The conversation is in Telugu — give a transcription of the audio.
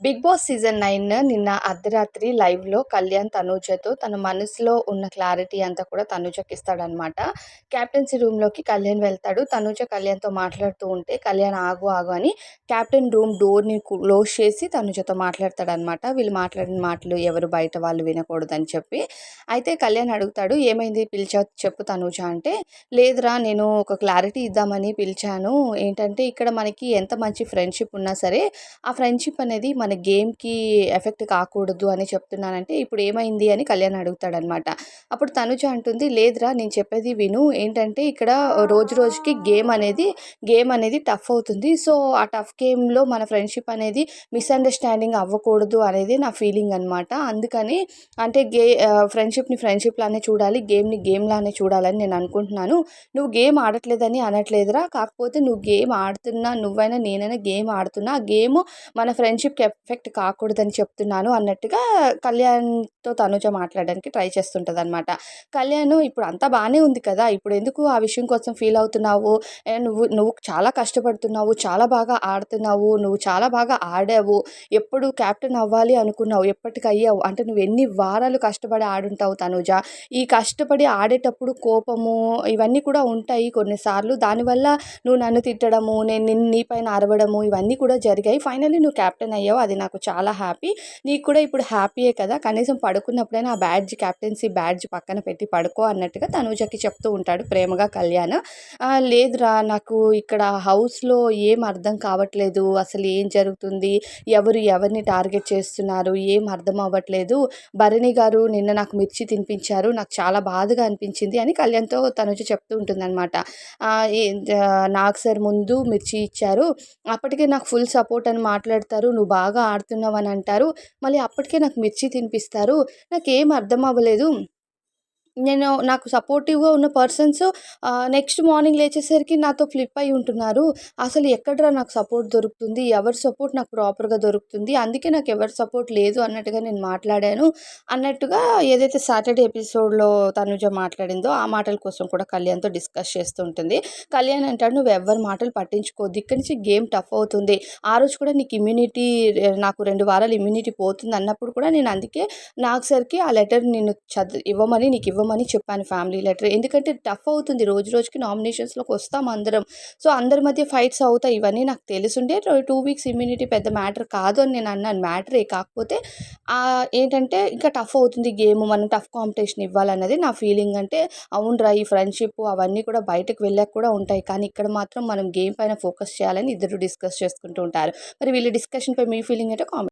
బిగ్ బాస్ సీజన్ నైన్ నిన్న అర్ధరాత్రి లైవ్లో కళ్యాణ్ తనూజతో తన మనసులో ఉన్న క్లారిటీ అంతా కూడా తనూజకి ఇస్తాడనమాట క్యాప్టెన్సీ రూమ్లోకి కళ్యాణ్ వెళ్తాడు. తనూజ కళ్యాణ్తో మాట్లాడుతూ ఉంటే కళ్యాణ్ ఆగు ఆగు అని క్యాప్టెన్ రూమ్ డోర్ని క్లోజ్ చేసి తనుజతో మాట్లాడతాడనమాట వీళ్ళు మాట్లాడిన మాటలు ఎవరు బయట వాళ్ళు వినకూడదని చెప్పి. అయితే కళ్యాణ్ అడుగుతాడు ఏమైంది పిలిచా చెప్పు తనూజ అంటే లేదురా నేను ఒక క్లారిటీ ఇద్దామని పిలిచాను. ఏంటంటే ఇక్కడ మనకి ఎంత మంచి ఫ్రెండ్షిప్ ఉన్నా సరే ఆ ఫ్రెండ్షిప్ అనేది మన మన గేమ్కి ఎఫెక్ట్ కాకూడదు అని చెప్తున్నానంటే ఇప్పుడు ఏమైంది అని కళ్యాణ్ అడుగుతాడనమాట. అప్పుడు తనుజ అంటుంది లేదురా నేను చెప్పేది విను. ఏంటంటే ఇక్కడ రోజు రోజుకి గేమ్ అనేది గేమ్ అనేది టఫ్ అవుతుంది. సో ఆ టఫ్ గేమ్లో మన ఫ్రెండ్షిప్ అనేది మిస్అండర్స్టాండింగ్ అవ్వకూడదు అనేది నా ఫీలింగ్ అనమాట. అందుకని అంటే గే ఫ్రెండ్షిప్ని ఫ్రెండ్షిప్ లానే చూడాలి గేమ్ని గేమ్ లానే చూడాలని నేను అనుకుంటున్నాను. నువ్వు గేమ్ ఆడట్లేదని అనట్లేదురా. కాకపోతే నువ్వు గేమ్ ఆడుతున్నా నువ్వైనా నేనైనా గేమ్ ఆడుతున్నా ఆ గేమ్ మన ఫ్రెండ్షిప్కి ఎఫెక్ట్ కాకూడదని చెప్తున్నాను అన్నట్టుగా కళ్యాణ్ తో తనుజ మాట్లాడడానికి ట్రై చేస్తుంటుంది అనమాట కళ్యాణ్ ఇప్పుడు అంతా బాగానే ఉంది కదా ఇప్పుడు ఎందుకు ఆ విషయం కోసం ఫీల్ అవుతున్నావు? నువ్వు నువ్వు చాలా కష్టపడుతున్నావు చాలా బాగా ఆడుతున్నావు నువ్వు చాలా బాగా ఆడావు ఎప్పుడు క్యాప్టెన్ అవ్వాలి అనుకున్నావు ఎప్పటికి అయ్యావు అంటే నువ్వు ఎన్ని వారాలు కష్టపడి ఆడుంటావు తనుజ? ఈ కష్టపడి ఆడేటప్పుడు కోపము ఇవన్నీ కూడా ఉంటాయి కొన్నిసార్లు. దానివల్ల నువ్వు నన్ను తిట్టడము నేను నిన్ను నీ పైన అరవడము ఇవన్నీ కూడా జరిగాయి. ఫైనల్లీ నువ్వు క్యాప్టెన్ అయ్యావు అది నాకు చాలా హ్యాపీ నీకు కూడా ఇప్పుడు హ్యాపీయే కదా కనీసం పడుకున్నప్పుడైనా ఆ బ్యాడ్జ్ క్యాప్టెన్సీ బ్యాడ్జ్ పక్కన పెట్టి పడుకో అన్నట్టుగా తనుజకి చెప్తూ ఉంటాడు ప్రేమగా కళ్యాణ్. లేదురా నాకు ఇక్కడ హౌస్లో ఏం అర్థం కావట్లేదు. అసలు ఏం జరుగుతుంది? ఎవరు ఎవరిని టార్గెట్ చేస్తున్నారు? ఏం అర్థం అవ్వట్లేదు. భరణి గారు నిన్న నాకు మిర్చి తినిపించారు. నాకు చాలా బాధగా అనిపించింది అని కళ్యాణ్తో తనుజ చెప్తూ ఉంటుందన్నమాట. నాకు సార్ ముందు మిర్చి ఇచ్చారు. అప్పటికే నాకు ఫుల్ సపోర్ట్ అని మాట్లాడతారు. నువ్వు బాగా బాగా ఆడుతున్నావు అని అంటారు. మళ్ళీ అప్పటికే నాకు మిర్చి తినిపిస్తారు. నాకేం అర్థం అవ్వలేదు. నేను నాకు సపోర్టివ్గా ఉన్న పర్సన్స్ నెక్స్ట్ మార్నింగ్ లేచేసరికి నాతో ఫ్లిప్ అయి ఉంటున్నారు. అసలు ఎక్కడరా నాకు సపోర్ట్ దొరుకుతుంది? ఎవరి సపోర్ట్ నాకు ప్రాపర్గా దొరుకుతుంది? అందుకే నాకు ఎవరి సపోర్ట్ లేదు అన్నట్టుగా నేను మాట్లాడాను. అన్నట్టుగా ఏదైతే సాటర్డే ఎపిసోడ్లో తనుజ మాట్లాడిందో ఆ మాటల కోసం కూడా కళ్యాణ్తో డిస్కస్ చేస్తూ ఉంటుంది కళ్యాణ్ అంటాడు నువ్వు ఎవరి మాటలు పట్టించుకోవద్దు. ఇక్కడి నుంచి గేమ్ టఫ్ అవుతుంది. ఆ రోజు కూడా నీకు ఇమ్యూనిటీ నాకు రెండు వారాలు ఇమ్యూనిటీ పోతుంది అన్నప్పుడు కూడా నేను అందుకే నాకు సరికి ఆ లెటర్ నేను చదువు ఇవ్వమని నీకు ఇవ్వ ఇవ్వమని చెప్పాను ఫ్యామిలీ లెటర్. ఎందుకంటే టఫ్ అవుతుంది. రోజు రోజుకి నామినేషన్స్లోకి వస్తాం అందరం. సో అందరి మధ్య ఫైట్స్ అవుతాయి. ఇవన్నీ నాకు తెలుసుండే. టూ వీక్స్ ఇమ్యూనిటీ పెద్ద మ్యాటర్ కాదు అని నేను అన్నాను. మ్యాటరే కాకపోతే ఏంటంటే ఇంకా టఫ్ అవుతుంది గేమ్. మనం టఫ్ కాంపిటీషన్ ఇవ్వాలన్నది నా ఫీలింగ్. అంటే అవునరా ఈ ఫ్రెండ్షిప్ అవన్నీ కూడా బయటకు వెళ్ళాక కూడా ఉంటాయి. కానీ ఇక్కడ మాత్రం మనం గేమ్ పైన ఫోకస్ చేయాలని ఇద్దరు డిస్కస్ చేసుకుంటూ ఉంటారు. మరి వీళ్ళ డిస్కషన్పై మీ ఫీలింగ్ అంటే కామెంట్